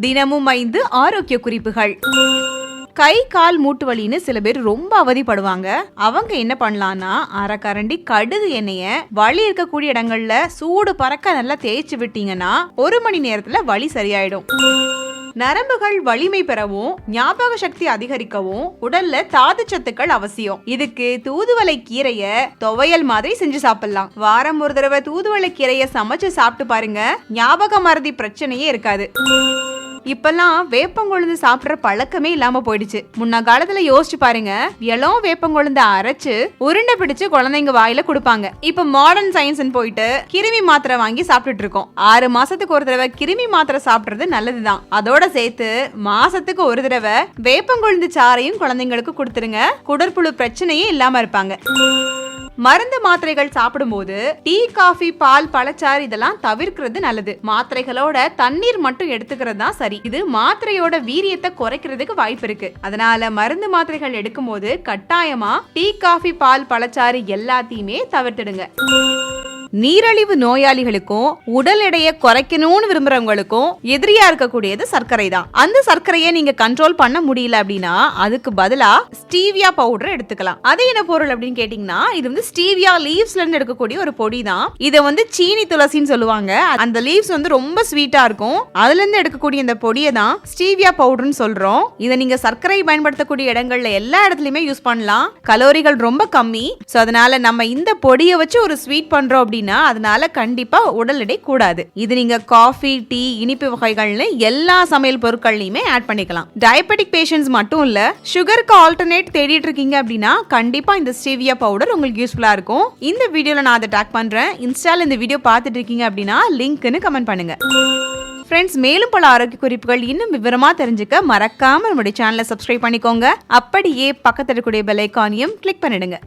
தினமும் ஐந்து ஆரோக்கிய குறிப்புகள். கை கால் மூட்டு வலின்னு சில பேர் ரொம்ப அவதிப்படுவாங்க. அவங்க என்ன பண்ணலாம்னா அரைக்கரண்டி கடுகு எண்ணெய வலி இருக்கக்கூடிய இடங்கள்ல சூடு பறக்க நல்லா தேய்ச்சி விட்டீங்கன்னா ஒரு மணி நேரத்துல வலி சரியாயிடும். நரம்புகள் வலிமை பெறவும் ஞாபக சக்தி அதிகரிக்கவும் உடல்ல தாது சத்துக்கள் அவசியம். இதுக்கு தூதுவளை கீரைய துவையல் மாதிரி செஞ்சு சாப்பிடலாம். வாரம் ஒரு தடவை தூதுவளை கீரைய சமைச்சு சாப்பிட்டு பாருங்க ஞாபக மறதி பிரச்சனையே இருக்காது. இப்பெல்லாம் வேப்பங்கொழுந்து சாப்பிடுற பழக்கமே இல்லாம போயிடுச்சு. முன்ன காலத்துல யோசிச்சு பாருங்க இளம் வேப்பங்குழுந்த அரைச்சு உருண்டை பிடிச்சு குழந்தைங்க வாயில கொடுப்பாங்க. இப்ப மாடர்ன் சயின்ஸ் போயிட்டு கிருமி மாத்திரை வாங்கி சாப்பிட்டுட்டு இருக்கோம். ஆறு மாசத்துக்கு ஒரு தடவை கிருமி மாத்திரை சாப்பிடுறது நல்லதுதான். அதோட சேர்த்து மாசத்துக்கு ஒரு தடவை வேப்பங்கொழுந்து சாறையும் குழந்தைங்களுக்கு கொடுத்துருங்க. குடற்புழு பிரச்சனையே இல்லாம இருப்பாங்க. மருந்து மாத்திரைகள் சாப்பிடும்போது டீ காஃபி பால் பழச்சாறு இதெல்லாம் தவிர்க்கிறது நல்லது. மாத்திரைகளோட தண்ணீர் மட்டும் எடுத்துக்கிறது தான் சரி. இது மாத்திரையோட வீரியத்தை குறைக்கிறதுக்கு வாய்ப்பு இருக்கு. அதனால மருந்து மாத்திரைகள் எடுக்கும்போது கட்டாயமா டீ காஃபி பால் பழச்சாறு எல்லாத்தையுமே தவிர்த்துடுங்க. நீரழிவு நோயாளிகளுக்கும் உடல் எடையை குறைக்கணும்னு விரும்புறவங்களுக்கும் எதிரியா இருக்கக்கூடியது சர்க்கரை தான். அந்த சர்க்கரையை நீங்க கண்ட்ரோல் பண்ண முடியல அப்படின்னா அதுக்கு பதிலா ஸ்டீவியா பவுடர் எடுத்துக்கலாம். அது என்ன பொருள் அப்படின்னு கேட்டீங்கன்னா இது வந்து ஸ்டீவியா லீவ்ஸ்ல இருந்து எடுக்கக்கூடிய ஒரு பொடி தான். இதை வந்து சீனி துளசின்னு சொல்லுவாங்க. அந்த லீவ்ஸ் வந்து ரொம்ப ஸ்வீட்டா இருக்கும். அதுல இருந்து எடுக்கக்கூடிய இந்த பொடியை தான் ஸ்டீவியா பவுடர்னு சொல்றோம். இதை நீங்க சர்க்கரை பயன்படுத்தக்கூடிய இடங்கள்ல எல்லா இடத்துலயுமே யூஸ் பண்ணலாம். கலோரிகள் ரொம்ப கம்மி. சோ அதனால நம்ம இந்த பொடியை வச்சு ஒரு ஸ்வீட் பண்றோம் அப்படின்னு அதனால கண்டிப்பா உடல் எடை கூடாது. இது நீங்க காஃபி டீ இனிப்பு வகைகள்னு எல்லா சமையல் பொருட்கள்லையுமே ஆட் பண்ணிக்கலாம். டயபெட்டிக் பேஷண்ட்ஸ் மட்டும் இல்ல சுகருக்கு ஆல்டர்னேட் தேடிட்டு இருக்கீங்க அப்படின்னா கண்டிப்பா இந்த ஸ்டீவியா பவுடர் உங்களுக்கு யூஸ்ஃபுல்லா இருக்கும். இந்த வீடியோல நான் அதை டேக் பண்றேன். இன்ஸ்டால இந்த வீடியோ பார்த்துட்டு இருக்கீங்க அப்படின்னா லிங்க்னு கமெண்ட் பண்ணுங்க. ஃப்ரெண்ட்ஸ் மேலும் பல ஆரோக்கிய குறிப்புகள் இன்னும் விவரமா தெரிஞ்சுக்க மறக்காம நம்முடைய சேனலை சப்ஸ்கிரைப் பண்ணிக்கோங்க. அப்படியே பக்கத்தில் இருக்கக்கூடிய பெல் ஐக்கானையும் கிளிக் பண்ணிடுங்க.